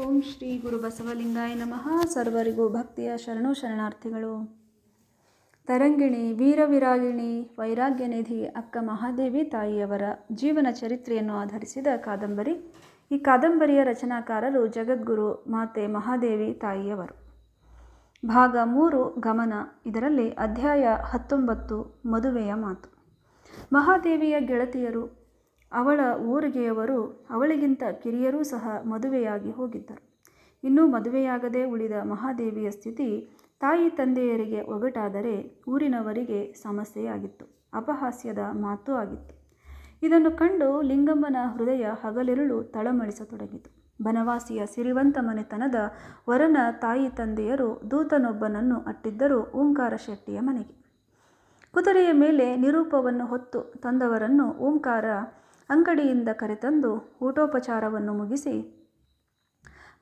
ಓಂ ಶ್ರೀ ಗುರು ಬಸವಲಿಂಗಾಯ ನಮಃ. ಸರ್ವರಿಗೂ ಭಕ್ತಿಯ ಶರಣು ಶರಣಾರ್ಥಿಗಳು. ತರಂಗಿಣಿ, ವೀರವಿರಾಗಿಣಿ, ವೈರಾಗ್ಯನಿಧಿ ಅಕ್ಕ ಮಹಾದೇವಿ ತಾಯಿಯವರ ಜೀವನ ಚರಿತ್ರೆಯನ್ನು ಆಧರಿಸಿದ ಕಾದಂಬರಿ. ಈ ಕಾದಂಬರಿಯ ರಚನಾಕಾರರು ಜಗದ್ಗುರು ಮಾತೆ ಮಹಾದೇವಿ ತಾಯಿಯವರು. ಭಾಗ ಮೂರು, ಗಮನ. ಇದರಲ್ಲಿ ಅಧ್ಯಾಯ ಹತ್ತೊಂಬತ್ತು, ಮದುವೆಯ ಮಾತು. ಮಹಾದೇವಿಯ ಗೆಳತಿಯರು ಅವಳ ಊರಿಗೆಯವರು ಅವಳಿಗಿಂತ ಕಿರಿಯರೂ ಸಹ ಮದುವೆಯಾಗಿ ಹೋಗಿದ್ದರು. ಇನ್ನೂ ಮದುವೆಯಾಗದೆ ಉಳಿದ ಮಹಾದೇವಿಯ ಸ್ಥಿತಿ ತಾಯಿ ತಂದೆಯರಿಗೆ ಒಗಟಾದರೆ ಊರಿನವರಿಗೆ ಸಮಸ್ಯೆಯಾಗಿತ್ತು, ಅಪಹಾಸ್ಯದ ಮಾತು ಆಗಿತ್ತು. ಇದನ್ನು ಕಂಡು ಲಿಂಗಮ್ಮನ ಹೃದಯ ಹಗಲಿರುಳು ತಳಮಳಿಸತೊಡಗಿತು. ಬನವಾಸಿಯ ಸಿರಿವಂತ ಮನೆತನದ ವರನ ತಾಯಿ ತಂದೆಯರು ದೂತನೊಬ್ಬನನ್ನು ಅಟ್ಟಿದ್ದರು ಓಂಕಾರ ಶೆಟ್ಟಿಯ ಮನೆಗೆ. ಕುದುರೆಯ ಮೇಲೆ ನಿರೂಪವನ್ನು ಹೊತ್ತು ತಂದವರನ್ನು ಓಂಕಾರ ಅಂಗಡಿಯಿಂದ ಕರೆತಂದು ಊಟೋಪಚಾರವನ್ನು ಮುಗಿಸಿ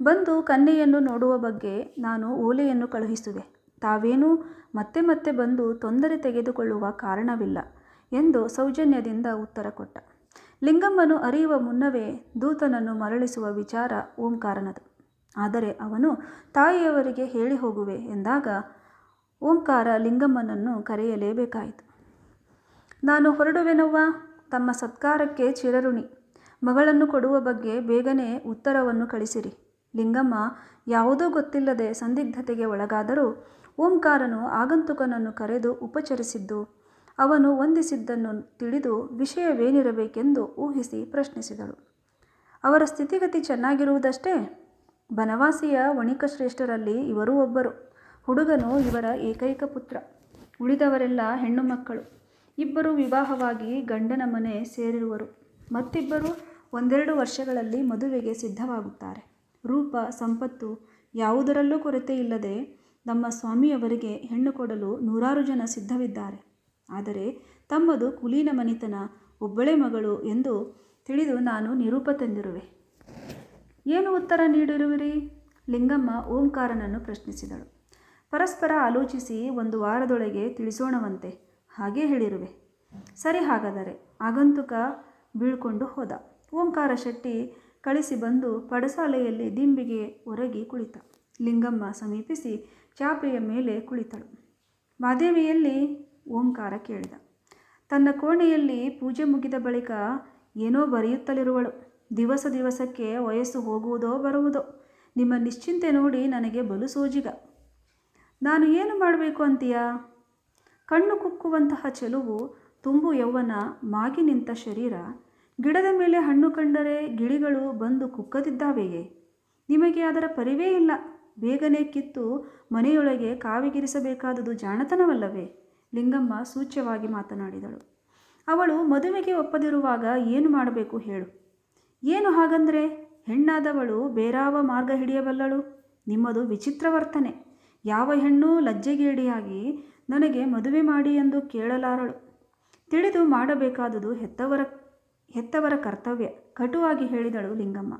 ಬಂದು ಕನ್ಯೆಯನ್ನು ನೋಡುವ ಬಗ್ಗೆ ನಾನು ಓಲೆಯನ್ನು ಕಳುಹಿಸುವೆ. ತಾವೇನೂ ಮತ್ತೆ ಮತ್ತೆ ಬಂದು ತೊಂದರೆ ತೆಗೆದುಕೊಳ್ಳುವ ಕಾರಣವಿಲ್ಲ ಎಂದು ಸೌಜನ್ಯದಿಂದ ಉತ್ತರ ಕೊಟ್ಟ. ಲಿಂಗಮ್ಮನು ಅರಿಯುವ ಮುನ್ನವೇ ದೂತನನ್ನು ಮರಳಿಸುವ ವಿಚಾರ ಓಂಕಾರನದು. ಆದರೆ ಅವನು ತಾಯಿಯವರಿಗೆ ಹೇಳಿ ಹೋಗುವೆ ಎಂದಾಗ ಓಂಕಾರ ಲಿಂಗಮ್ಮನನ್ನು ಕರೆಯಲೇಬೇಕಾಯಿತು. ನಾನು ಹೊರಡುವೆನವ್ವ? ತಮ್ಮ ಸತ್ಕಾರಕ್ಕೆ ಚಿರಋಣಿ. ಮಗಳನ್ನು ಕೊಡುವ ಬಗ್ಗೆ ಬೇಗನೆ ಉತ್ತರವನ್ನು ಕಳಿಸಿರಿ. ಲಿಂಗಮ್ಮ, ಯಾವುದೋ ಗೊತ್ತಿಲ್ಲದೆ ಸಂದಿಗ್ಧತೆಗೆ ಒಳಗಾದರೂ ಓಂಕಾರನು ಆಗಂತುಕನನ್ನು ಕರೆದು ಉಪಚರಿಸಿದ್ದು, ಅವನು ವಂದಿಸಿದ್ದನ್ನು ತಿಳಿದು ವಿಷಯವೇನಿರಬೇಕೆಂದು ಊಹಿಸಿ ಪ್ರಶ್ನಿಸಿದಳು. ಅವರ ಸ್ಥಿತಿಗತಿ ಚೆನ್ನಾಗಿರುವುದಷ್ಟೇ? ಬನವಾಸಿಯ ವಣಿಕ ಶ್ರೇಷ್ಠರಲ್ಲಿ ಇವರೂ ಒಬ್ಬರು. ಹುಡುಗನು ಇವರ ಏಕೈಕ ಪುತ್ರ. ಉಳಿದವರೆಲ್ಲ ಹೆಣ್ಣು ಮಕ್ಕಳು. ಇಬ್ಬರು ವಿವಾಹವಾಗಿ ಗಂಡನ ಮನೆ ಸೇರಿರುವರು. ಮತ್ತಿಬ್ಬರು ಒಂದೆರಡು ವರ್ಷಗಳಲ್ಲಿ ಮದುವೆಗೆ ಸಿದ್ಧವಾಗುತ್ತಾರೆ. ರೂಪ, ಸಂಪತ್ತು ಯಾವುದರಲ್ಲೂ ಕೊರತೆ ಇಲ್ಲದೆ ನಮ್ಮ ಸ್ವಾಮಿಯವರಿಗೆ ಹೆಣ್ಣು ಕೊಡಲು ನೂರಾರು ಜನ ಸಿದ್ಧವಿದ್ದಾರೆ. ಆದರೆ ತಮ್ಮದು ಕುಲೀನ ಮನಿತನ ಒಬ್ಬಳೆ ಮಗಳು ಎಂದು ತಿಳಿದು ನಾನು ನಿರೂಪ ತಂದಿರುವೆ. ಏನು ಉತ್ತರ ನೀಡಿರುವಿರಿ? ಲಿಂಗಮ್ಮ ಓಂಕಾರನನ್ನು ಪ್ರಶ್ನಿಸಿದಳು. ಪರಸ್ಪರ ಆಲೋಚಿಸಿ ಒಂದು ವಾರದೊಳಗೆ ತಿಳಿಸೋಣವಂತೆ. ಹಾಗೆ ಹೇಳಿರುವೆ. ಸರಿ ಹಾಗಾದರೆ. ಆಗಂತುಕ ಬೀಳ್ಕೊಂಡು ಹೋದ. ಓಂಕಾರ ಶೆಟ್ಟಿ ಕಳಿಸಿ ಬಂದು ಪಡಸಾಲೆಯಲ್ಲಿ ದಿಂಬಿಗೆ ಒರಗಿ ಕುಳಿತ. ಲಿಂಗಮ್ಮ ಸಮೀಪಿಸಿ ಚಾಪೆಯ ಮೇಲೆ ಕುಳಿತಳು. ಮಾದೇವಿಯಲ್ಲಿ ಓಂಕಾರ ಕೇಳಿದ. ತನ್ನ ಕೋಣೆಯಲ್ಲಿ ಪೂಜೆ ಮುಗಿದ ಬಳಿಕ ಏನೋ ಬರೆಯುತ್ತಲಿರುವಳು. ದಿವಸ ದಿವಸಕ್ಕೆ ವಯಸ್ಸು ಹೋಗುವುದೋ ಬರುವುದೋ. ನಿಮ್ಮ ನಿಶ್ಚಿಂತೆ ನೋಡಿ ನನಗೆ ಬಲು ಸೋಜಿಗ. ನಾನು ಏನು ಮಾಡಬೇಕು ಅಂತೀಯಾ? ಕಣ್ಣು ಕುಕ್ಕುವಂತಹ ಚೆಲುವು, ತುಂಬು ಯೌವನ ಮಾಗಿ ನಿಂತ ಶರೀರ. ಗಿಡದ ಮೇಲೆ ಹಣ್ಣು ಕಂಡರೆ ಗಿಳಿಗಳು ಬಂದು ಕುಕ್ಕದಿದ್ದಾವೆಯೇ? ನಿಮಗೆ ಅದರ ಪರಿವೇ ಇಲ್ಲ. ಬೇಗನೆ ಕಿತ್ತು ಮನೆಯೊಳಗೆ ಕಾವಿಗಿರಿಸಬೇಕಾದುದು ಜಾಣತನವಲ್ಲವೇ? ಲಿಂಗಮ್ಮ ಸೂಚ್ಯವಾಗಿ ಮಾತನಾಡಿದಳು. ಅವಳು ಮದುವೆಗೆ ಒಪ್ಪದಿರುವಾಗ ಏನು ಮಾಡಬೇಕು ಹೇಳು. ಏನು ಹಾಗಂದರೆ? ಹೆಣ್ಣಾದವಳು ಬೇರಾವ ಮಾರ್ಗ ಹಿಡಿಯಬಲ್ಲಳು. ನಿಮ್ಮದು ವಿಚಿತ್ರ ವರ್ತನೆ. ಯಾವ ಹೆಣ್ಣು ಲಜ್ಜೆಗೇಡಿಯಾಗಿ ನನಗೆ ಮದುವೆ ಮಾಡಿ ಎಂದು ಕೇಳಲಾರಳು. ತಿಳಿದು ಮಾಡಬೇಕಾದುದು ಹೆತ್ತವರ ಹೆತ್ತವರ ಕರ್ತವ್ಯ, ಕಟುವಾಗಿ ಹೇಳಿದಳು ಲಿಂಗಮ್ಮ.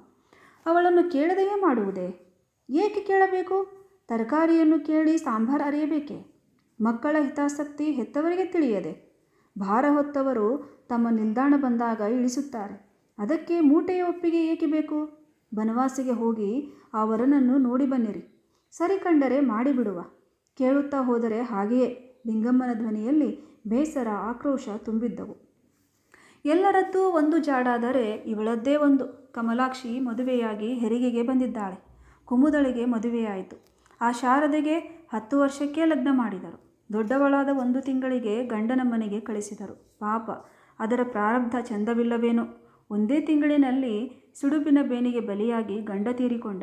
ಅವಳನ್ನು ಕೇಳದೆಯೇ ಮಾಡುವುದೇ? ಏಕೆ ಕೇಳಬೇಕು? ತರಕಾರಿಯನ್ನು ಕೇಳಿ ಸಾಂಬಾರು ಅರಿಯಬೇಕೆ? ಮಕ್ಕಳ ಹಿತಾಸಕ್ತಿ ಹೆತ್ತವರಿಗೆ ತಿಳಿಯದೆ? ಭಾರ ಹೊತ್ತವರು ತಮ್ಮ ನಿಲ್ದಾಣ ಬಂದಾಗ ಇಳಿಸುತ್ತಾರೆ. ಅದಕ್ಕೆ ಮೂಟೆಯ ಒಪ್ಪಿಗೆ ಏಕೆ ಬೇಕು? ಬನವಾಸಿಗೆ ಹೋಗಿ ಆ ವರನನ್ನು ನೋಡಿ ಬನ್ನಿರಿ. ಸರಿ ಕಂಡರೆ ಮಾಡಿಬಿಡುವ. ಕೇಳುತ್ತಾ ಹೋದರೆ ಹಾಗೆಯೇ ಲಿಂಗಮ್ಮನ ಧ್ವನಿಯಲ್ಲಿ ಬೇಸರ, ಆಕ್ರೋಶ ತುಂಬಿದ್ದವು. ಎಲ್ಲರದ್ದೂ ಒಂದು ಜಾಡಾದರೆ ಇವಳದ್ದೇ ಒಂದು. ಕಮಲಾಕ್ಷಿ ಮದುವೆಯಾಗಿ ಹೆರಿಗೆಗೆ ಬಂದಿದ್ದಾಳೆ. ಕುಮುದಳಿಗೆ ಮದುವೆಯಾಯಿತು. ಆ ಶಾರದೆಗೆ ಹತ್ತು ವರ್ಷಕ್ಕೆ ಲಗ್ನ ಮಾಡಿದರು. ದೊಡ್ಡವಳಾದ ಒಂದು ತಿಂಗಳಿಗೆ ಗಂಡನ ಮನೆಗೆ ಕಳಿಸಿದರು. ಪಾಪ, ಅದರ ಪ್ರಾರಬ್ಧ ಚಂದವಿಲ್ಲವೇನೋ. ಒಂದೇ ತಿಂಗಳಿನಲ್ಲಿ ಸುಡುಬಿನ ಬೇನಿಗೆ ಬಲಿಯಾಗಿ ಗಂಡ ತೀರಿಕೊಂಡ.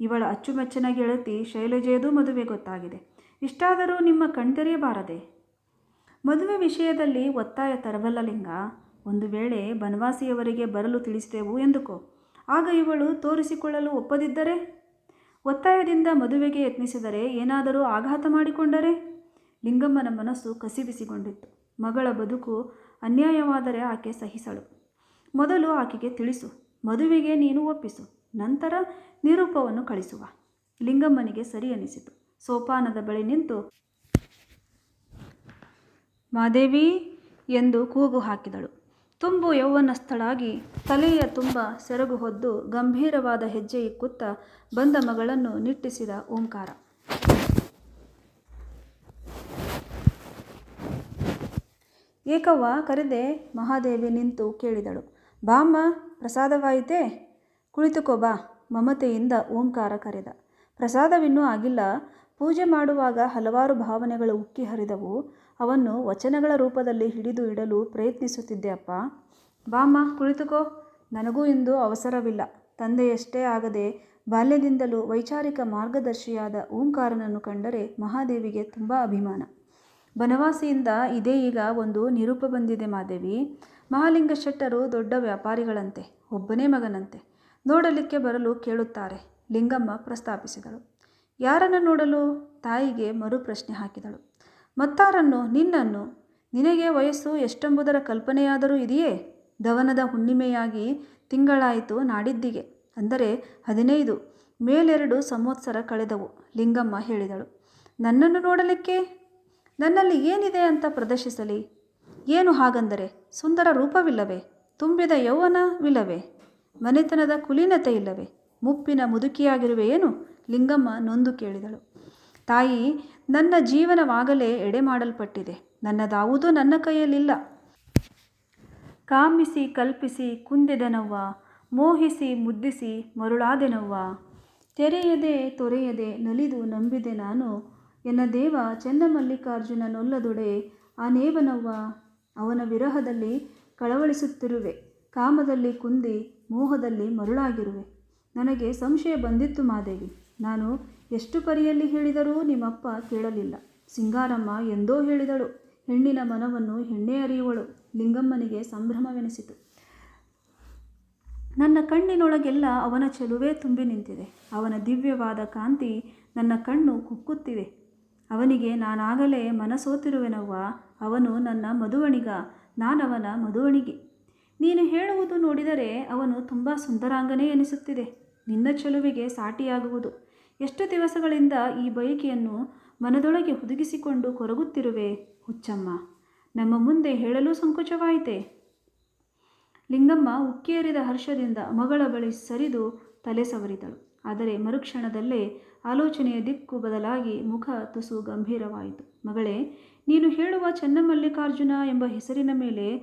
ಇವಳ ಅಚ್ಚುಮೆಚ್ಚನ ಗೆಳತಿ ಶೈಲಜೆಯದು ಮದುವೆ ಗೊತ್ತಾಗಿದೆ. ಇಷ್ಟಾದರೂ ನಿಮ್ಮ ಕಣ್ತೆರೆಯಬಾರದೆ. ಮದುವೆ ವಿಷಯದಲ್ಲಿ ಒತ್ತಾಯ ತರಬಲ್ಲ ಲಿಂಗ ಒಂದು ವೇಳೆ ಬನವಾಸಿಯವರಿಗೆ ಬರಲು ತಿಳಿಸಿದೆವು ಎಂದುಕೋ. ಆಗ ಇವಳು ತೋರಿಸಿಕೊಳ್ಳಲು ಒಪ್ಪದಿದ್ದರೆ? ಒತ್ತಾಯದಿಂದ ಮದುವೆಗೆ ಯತ್ನಿಸಿದರೆ ಏನಾದರೂ ಆಘಾತ ಮಾಡಿಕೊಂಡರೆ? ಲಿಂಗಮ್ಮನ ಮನಸ್ಸು ಕಸಿಬಿಸಿಗೊಂಡಿತ್ತು ಮಗಳ ಬದುಕು ಅನ್ಯಾಯವಾದರೆ ಆಕೆ ಸಹಿಸಳು. ಮೊದಲು ಆಕೆಗೆ ತಿಳಿಸು. ಮದುವೆಗೆ ನೀನು ಒಪ್ಪಿಸು. ನಂತರ ನಿರೂಪವನ್ನು ಕಳಿಸುವ. ಲಿಂಗಮ್ಮನಿಗೆ ಸರಿ ಅನಿಸಿತು. ಸೋಪಾನದ ಬಳಿ ನಿಂತು, ಮಾದೇವಿ ಎಂದು ಕೂಗು ಹಾಕಿದಳು. ತುಂಬು ಯೌವನಸ್ಥಳಾಗಿ ತಲೆಯ ತುಂಬ ಸೆರಗು ಹೊದ್ದು ಗಂಭೀರವಾದ ಹೆಜ್ಜೆ ಇಕ್ಕುತ್ತ ಬಂದ ಮಗಳನ್ನು ನಿಟ್ಟಿಸಿದ ಓಂಕಾರ. ಏಕವ್ವ ಕರೆದೆ ಮಹಾದೇವಿ ನಿಂತು ಕೇಳಿದಳು, ಬಾಮ್ಮ, ಪ್ರಸಾದವಾಯಿತೆ? ಕುಳಿತುಕೋ ಬಾ, ಮಮತೆಯಿಂದ ಓಂಕಾರ ಕರೆದ. ಪ್ರಸಾದವಿನ್ನೂ ಆಗಿಲ್ಲ ಪೂಜೆ ಮಾಡುವಾಗ ಹಲವಾರು ಭಾವನೆಗಳು ಉಕ್ಕಿ ಹರಿದವು. ಅವನ್ನು ವಚನಗಳ ರೂಪದಲ್ಲಿ ಹಿಡಿದು ಇಡಲು ಪ್ರಯತ್ನಿಸುತ್ತಿದ್ದೆ ಅಪ್ಪ. ಬಾಮ್ಮ, ಕುಳಿತುಕೋ. ನನಗೂ ಇಂದು ಅವಸರವಿಲ್ಲ. ತಂದೆಯಷ್ಟೇ ಆಗದೆ ಬಾಲ್ಯದಿಂದಲೂ ವೈಚಾರಿಕ ಮಾರ್ಗದರ್ಶಿಯಾದ ಓಂಕಾರನನ್ನು ಕಂಡರೆ ಮಹಾದೇವಿಗೆ ತುಂಬ ಅಭಿಮಾನ. ಬನವಾಸಿಯಿಂದ ಇದೇ ಈಗ ಒಂದು ನಿರೂಪ ಬಂದಿದೆ ಮಾದೇವಿ. ಮಹಾಲಿಂಗ ಶೆಟ್ಟರು ದೊಡ್ಡ ವ್ಯಾಪಾರಿಗಳಂತೆ, ಒಬ್ಬನೇ ಮಗನಂತೆ. ನೋಡಲಿಕ್ಕೆ ಬರಲು ಕೇಳುತ್ತಾರೆ. ಲಿಂಗಮ್ಮ ಪ್ರಸ್ತಾಪಿಸಿದಳು ಯಾರನ್ನು ನೋಡಲು? ತಾಯಿಗೆ ಮರು ಪ್ರಶ್ನೆ ಹಾಕಿದಳು. ಮತ್ತಾರನ್ನು, ನಿನ್ನನ್ನು? ನಿನಗೆ ವಯಸ್ಸು ಎಷ್ಟೆಂಬುದರ ಕಲ್ಪನೆಯಾದರೂ ಇದೆಯೇ? ದವನದ ಹುಣ್ಣಿಮೆಯಾಗಿ ತಿಂಗಳಾಯಿತು ನಾಡಿದ್ದಿಗೆ. ಅಂದರೆ ಹದಿನೈದು, ಮೇಲೆರಡು ಸಂವತ್ಸರ ಕಳೆದವು, ಲಿಂಗಮ್ಮ ಹೇಳಿದಳು. ನನ್ನನ್ನು ನೋಡಲಿಕ್ಕೆ? ನನ್ನಲ್ಲಿ ಏನಿದೆ ಅಂತ ಪ್ರದರ್ಶಿಸಲಿ. ಏನು ಹಾಗಂದರೆ, ಸುಂದರ ರೂಪವಿಲ್ಲವೇ? ತುಂಬಿದ ಯೌವನವಿಲ್ಲವೇ? ಮನೆತನದ ಕುಲೀನತೆ ಇಲ್ಲವೇ ಮುಪ್ಪಿನ ಮುದುಕಿಯಾಗಿರುವೆ ಏನು? ಲಿಂಗಮ್ಮ ನೊಂದು ಕೇಳಿದಳು. ತಾಯಿ, ನನ್ನ ಜೀವನವಾಗಲೇ ಎಡೆ ಮಾಡಲ್ಪಟ್ಟಿದೆ ನನ್ನದಾವುದೂ ನನ್ನ ಕೈಯಲ್ಲಿಲ್ಲ. ಕಾಮಿಸಿ ಕಲ್ಪಿಸಿ ಕುಂದೆದನವ್ವ, ಮೋಹಿಸಿ ಮುದ್ದಿಸಿ ಮರುಳಾದೆನವ್ವ. ತೆರೆಯದೆ ತೊರೆಯದೆ ನಲಿದು ನಂಬಿದೆ ನಾನು. ಎನ್ನ ದೇವ ಚೆನ್ನಮಲ್ಲಿಕಾರ್ಜುನ ನೊಲ್ಲದೊಡೆ ಆ ನೇವನವ್ವ ಅವನ ವಿರಹದಲ್ಲಿ ಕಳವಳಿಸುತ್ತಿರುವೆ. ಕಾಮದಲ್ಲಿ ಕುಂದಿ ಮೋಹದಲ್ಲಿ ಮರುಳಾಗಿರುವೆ. ನನಗೆ ಸಂಶಯ ಬಂದಿತ್ತು ಮಾದೇವಿ. ನಾನು ಎಷ್ಟು ಪರಿಯಲ್ಲಿ ಹೇಳಿದರೂ ನಿಮ್ಮಪ್ಪ ಕೇಳಲಿಲ್ಲ. ಸಿಂಗಾರಮ್ಮ ಎಂದೋ ಹೇಳಿದಳು. ಹೆಣ್ಣಿನ ಮನವನ್ನು ಹೆಣ್ಣೇ ಅರಿಯುವಳು. ಲಿಂಗಮ್ಮನಿಗೆ ಸಂಭ್ರಮವೆನಿಸಿತು. ನನ್ನ ಕಣ್ಣಿನೊಳಗೆಲ್ಲ ಅವನ ಚೆಲುವೇ ತುಂಬಿ ನಿಂತಿದೆ. ಅವನ ದಿವ್ಯವಾದ ಕಾಂತಿ ನನ್ನ ಕಣ್ಣು ಕುಕ್ಕುತ್ತಿದೆ. ಅವನಿಗೆ ನಾನಾಗಲೇ ಮನಸೋತಿರುವೆನವ್ವ. ಅವನು ನನ್ನ ಮದುವಣಿಗ. ನಾನವನ ಮದುವಣಿಗೆ. ನೀನು ಹೇಳುವುದು ನೋಡಿದರೆ ಅವನು ತುಂಬ ಸುಂದರಾಂಗನೇ ಎನಿಸುತ್ತಿದೆ. ನಿನ್ನ ಚೆಲುವಿಗೆ ಸಾಟಿಯಾಗುವುದು. ಎಷ್ಟು ದಿವಸಗಳಿಂದ ಈ ಬಯಕೆಯನ್ನು ಮನದೊಳಗೆ ಹುದುಗಿಸಿಕೊಂಡು ಕೊರಗುತ್ತಿರುವೆ ಹುಚ್ಚಮ್ಮ. ನಮ್ಮ ಮುಂದೆ ಹೇಳಲು ಸಂಕೋಚವಾಯಿತೆ? ಲಿಂಗಮ್ಮ ಉಕ್ಕೇರಿದ ಹರ್ಷದಿಂದ ಮಗಳ ಬಳಿ ಸರಿದು ತಲೆ ಸವರಿದಳು. ಆದರೆ ಮರುಕ್ಷಣದಲ್ಲೇ ಆಲೋಚನೆಯ ದಿಕ್ಕು ಬದಲಾಗಿ ಮುಖ ತುಸು ಗಂಭೀರವಾಯಿತು. ಮಗಳೇ, ನೀನು ಹೇಳುವ ಚೆನ್ನಮಲ್ಲಿಕಾರ್ಜುನ ಎಂಬ ಹೆಸರಿನ ಮೇಲೆ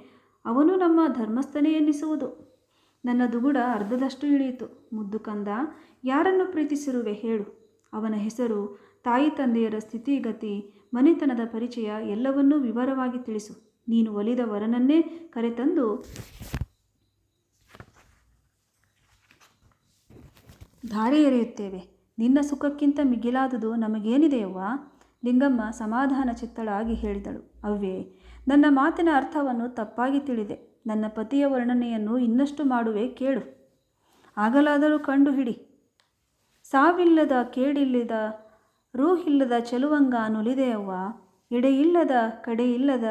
ಅವನು ನಮ್ಮ ಧರ್ಮಸ್ಥನೇ ಎನ್ನಿಸುವುದು. ನನ್ನ ದುಗುಡ ಅರ್ಧದಷ್ಟು ಇಳಿಯಿತು. ಮುದ್ದು ಕಂದ, ಯಾರನ್ನು ಪ್ರೀತಿಸಿರುವೆ ಹೇಳು. ಅವನ ಹೆಸರು, ತಾಯಿ ತಂದೆಯರ ಸ್ಥಿತಿಗತಿ ಮನೆತನದ ಪರಿಚಯ ಎಲ್ಲವನ್ನೂ ವಿವರವಾಗಿ ತಿಳಿಸು. ನೀನು ಒಲಿದ ವರನನ್ನೇ ಕರೆತಂದು ಧಾರೆ ಎರೆಯುತ್ತೇವೆ ನಿನ್ನ ಸುಖಕ್ಕಿಂತ ಮಿಗಿಲಾದುದು ನಮಗೇನಿದೆಯವ್ವ? ಲಿಂಗಮ್ಮ ಸಮಾಧಾನ ಚಿತ್ತಳಾಗಿ ಹೇಳಿದಳು. ಅವ್ವೇ, ನನ್ನ ಮಾತಿನ ಅರ್ಥವನ್ನು ತಪ್ಪಾಗಿ ತಿಳಿದೆ. ನನ್ನ ಪತಿಯ ವರ್ಣನೆಯನ್ನು ಇನ್ನಷ್ಟು ಮಾಡುವೆ ಕೇಳು. ಆಗಲಾದರೂ ಕಂಡು ಹಿಡಿ ಸಾವಿಲ್ಲದ, ಕೇಡಿಲ್ಲದ, ರೂಹಿಲ್ಲದ ಚೆಲುವಂಗ ನುಲಿದೆಯವ್ವ ಎಡೆಯಿಲ್ಲದ, ಕಡೆಯಿಲ್ಲದ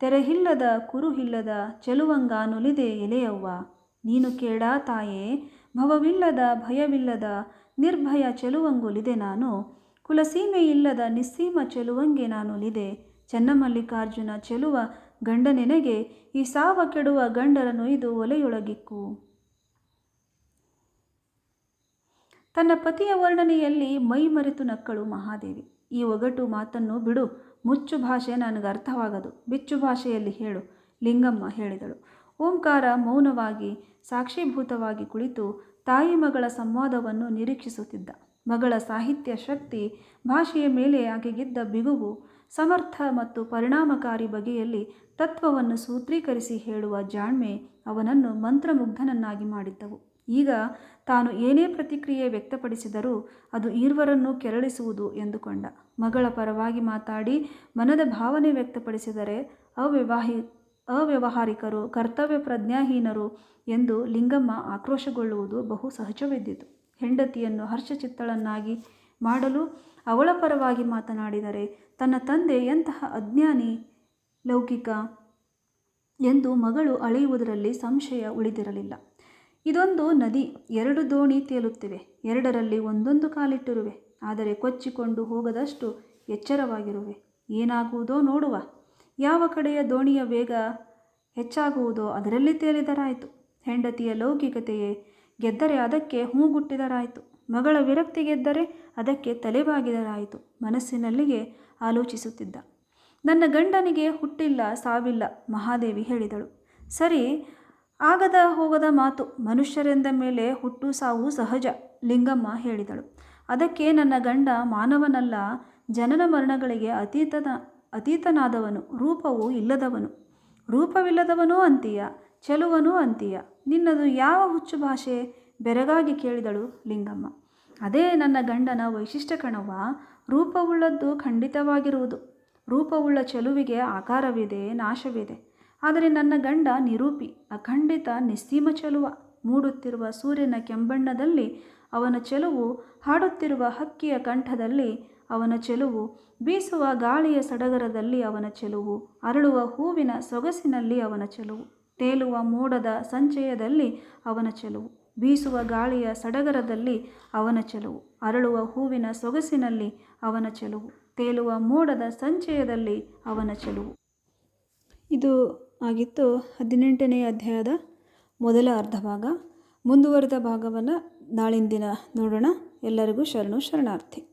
ತೆರೆಹಿಲ್ಲದ ಕುರುಹಿಲ್ಲದ ಚೆಲುವಂಗ ನುಲಿದೆ ಎಲೆಯವ್ವ ನೀನು ಕೇಡಾ ತಾಯೇ, ಭವವಿಲ್ಲದ, ಭಯವಿಲ್ಲದ, ನಿರ್ಭಯ ಚೆಲುವಂಗುಲಿದೆ ನಾನು. ಕುಲಸೀಮೆಯಿಲ್ಲದ, ನಿಸ್ಸೀಮ ಚೆಲುವಂಗೆ ನಾನುಲಿದೆ. ಚೆನ್ನಮಲ್ಲಿಕಾರ್ಜುನ ಚೆಲುವ ಗಂಡನೆನಗೆ ಈ ಸಾವ ಕೆಡುವ ಗಂಡರ ನೊಯ್ದು ಒಲೆಯೊಳಗಿಕ್ಕು. ತನ್ನ ಪತಿಯ ವರ್ಣನೆಯಲ್ಲಿ ಮೈ ಮರೆತು ನಕ್ಕಳು ಮಹಾದೇವಿ. ಈ ಒಗಟು ಮಾತನ್ನು ಬಿಡು, ಮುಚ್ಚು ಭಾಷೆ ನನಗೆ ಅರ್ಥವಾಗದು, ಬಿಚ್ಚು ಭಾಷೆಯಲ್ಲಿ ಹೇಳು, ಲಿಂಗಮ್ಮ ಹೇಳಿದಳು. ಓಂಕಾರ ಮೌನವಾಗಿ, ಸಾಕ್ಷೀಭೂತವಾಗಿ ಕುಳಿತು ತಾಯಿ ಮಗಳ ಸಂವಾದವನ್ನು ನಿರೀಕ್ಷಿಸುತ್ತಿದ್ದ. ಮಗಳ ಸಾಹಿತ್ಯ ಶಕ್ತಿ ಭಾಷೆಯ ಮೇಲೆ ಆಕೆಗಿದ್ದ ಬಿಗುವು ಸಮರ್ಥ ಮತ್ತು ಪರಿಣಾಮಕಾರಿ ಬಗೆಯಲ್ಲಿ ತತ್ವವನ್ನು ಸೂತ್ರೀಕರಿಸಿ ಹೇಳುವ ಜಾಣ್ಮೆ ಅವನನ್ನು ಮಂತ್ರಮುಗ್ಧನನ್ನಾಗಿ ಮಾಡಿದ್ದವು. ಈಗ ತಾನು ಏನೇ ಪ್ರತಿಕ್ರಿಯೆ ವ್ಯಕ್ತಪಡಿಸಿದರೂ ಅದು ಈರ್ವರನ್ನು ಕೆರಳಿಸುವುದು ಎಂದುಕೊಂಡ. ಮಗಳ ಪರವಾಗಿ ಮಾತಾಡಿ ಮನದ ಭಾವನೆ ವ್ಯಕ್ತಪಡಿಸಿದರೆ ಅವ್ಯವಾಹಿ ಅವ್ಯವಹಾರಿಕರು, ಕರ್ತವ್ಯ ಪ್ರಜ್ಞಾಹೀನರು ಎಂದು ಲಿಂಗಮ್ಮ ಆಕ್ರೋಶಗೊಳ್ಳುವುದು ಬಹು ಸಹಜವೆದ್ದಿತು. ಹೆಂಡತಿಯನ್ನು ಹರ್ಷಚಿತ್ತಳನ್ನಾಗಿ ಮಾಡಲು ಅವಳ ಪರವಾಗಿ ಮಾತನಾಡಿದರೆ, ತನ್ನ ತಂದೆ ಎಂತಹ ಅಜ್ಞಾನಿ, ಲೌಕಿಕ ಎಂದು ಮಗಳು ಅಳೆಯುವುದರಲ್ಲಿ ಸಂಶಯ ಉಳಿದಿರಲಿಲ್ಲ. ಇದೊಂದು ನದಿ, ಎರಡು ದೋಣಿ ತೇಲುತ್ತಿವೆ, ಎರಡರಲ್ಲಿ ಒಂದೊಂದು ಕಾಲಿಟ್ಟಿರುವೆ, ಆದರೆ ಕೊಚ್ಚಿಕೊಂಡು ಹೋಗದಷ್ಟು ಎಚ್ಚರವಾಗಿರುವೆ. ಏನಾಗುವುದೋ ನೋಡುವ. ಯಾವ ಕಡೆಯ ದೋಣಿಯ ವೇಗ ಹೆಚ್ಚಾಗುವುದೋ ಅದರಲ್ಲಿ ತೇಲಿದರಾಯಿತು. ಹೆಂಡತಿಯ ಲೌಕಿಕತೆಯೇ ಗೆದ್ದರೆ ಅದಕ್ಕೆ ಹೂಗುಟ್ಟಿದರಾಯಿತು. ಮಗಳ ವಿರಕ್ತಿಗೆದ್ದರೆ ಅದಕ್ಕೆ ತಲೆಬಾಗಿದರಾಯಿತು. ಮನಸ್ಸಿನಲ್ಲಿಗೆ ಆಲೋಚಿಸುತ್ತಿದ್ದ. ನನ್ನ ಗಂಡನಿಗೆ ಹುಟ್ಟಿಲ್ಲ, ಸಾವಿಲ್ಲ, ಮಹಾದೇವಿ ಹೇಳಿದಳು. ಸರಿ, ಆಗದ ಹೋಗದ ಮಾತು ಮನುಷ್ಯರೆಂದ ಮೇಲೆ ಹುಟ್ಟು ಸಾವು ಸಹಜ, ಲಿಂಗಮ್ಮ ಹೇಳಿದಳು. ಅದಕ್ಕೆ ನನ್ನ ಗಂಡ ಮಾನವನಲ್ಲ, ಜನನ ಮರಣಗಳಿಗೆ ಅತೀತನ, ಅತೀತನಾದವನು, ರೂಪವು ಇಲ್ಲದವನು. ರೂಪವಿಲ್ಲದವನೂ ಅಂತೀಯ, ಚೆಲುವನೂ ಅಂತೀಯ. ನಿನ್ನದು ಯಾವ ಹುಚ್ಚು ಭಾಷೆ ಬೆರಗಾಗಿ ಕೇಳಿದಳು ಲಿಂಗಮ್ಮ. ಅದೇ ನನ್ನ ಗಂಡನ ವೈಶಿಷ್ಟ್ಯ ಕಣವ ರೂಪವುಳ್ಳದ್ದು ಖಂಡಿತವಾಗಿರುವುದು. ರೂಪವುಳ್ಳ ಚೆಲುವಿಗೆ ಆಕಾರವಿದೆ, ನಾಶವಿದೆ. ಆದರೆ ನನ್ನ ಗಂಡ ನಿರೂಪಿ, ಅಖಂಡಿತ ನಿಸ್ಸೀಮ ಚೆಲುವ. ಮೂಡುತ್ತಿರುವ ಸೂರ್ಯನ ಕೆಂಬಣ್ಣದಲ್ಲಿ ಅವನ ಚೆಲುವು, ಹಾಡುತ್ತಿರುವ ಹಕ್ಕಿಯ ಕಂಠದಲ್ಲಿ ಅವನ ಚೆಲುವು, ಬೀಸುವ ಗಾಳಿಯ ಸಡಗರದಲ್ಲಿ ಅವನ ಚೆಲುವು, ಅರಳುವ ಹೂವಿನ ಸೊಗಸಿನಲ್ಲಿ ಅವನ ಚೆಲುವು, ತೇಲುವ ಮೋಡದ ಸಂಚಯದಲ್ಲಿ ಅವನ ಚೆಲುವು. ಬೀಸುವ ಗಾಳಿಯ ಸಡಗರದಲ್ಲಿ ಅವನ ಚೆಲುವು. ಅರಳುವ ಹೂವಿನ ಸೊಗಸಿನಲ್ಲಿ ಅವನ ಚೆಲುವು. ತೇಲುವ ಮೋಡದ ಸಂಚಯದಲ್ಲಿ ಅವನ ಚೆಲುವು. ಇದು ಆಗಿತ್ತು ಹದಿನೆಂಟನೇ ಅಧ್ಯಾಯದ ಮೊದಲ ಅರ್ಧ ಭಾಗ. ಮುಂದುವರೆದ ಭಾಗವನ್ನು ನಾಳಿನ ದಿನ ನೋಡೋಣ. ಎಲ್ಲರಿಗೂ ಶರಣು ಶರಣಾರ್ಥಿ.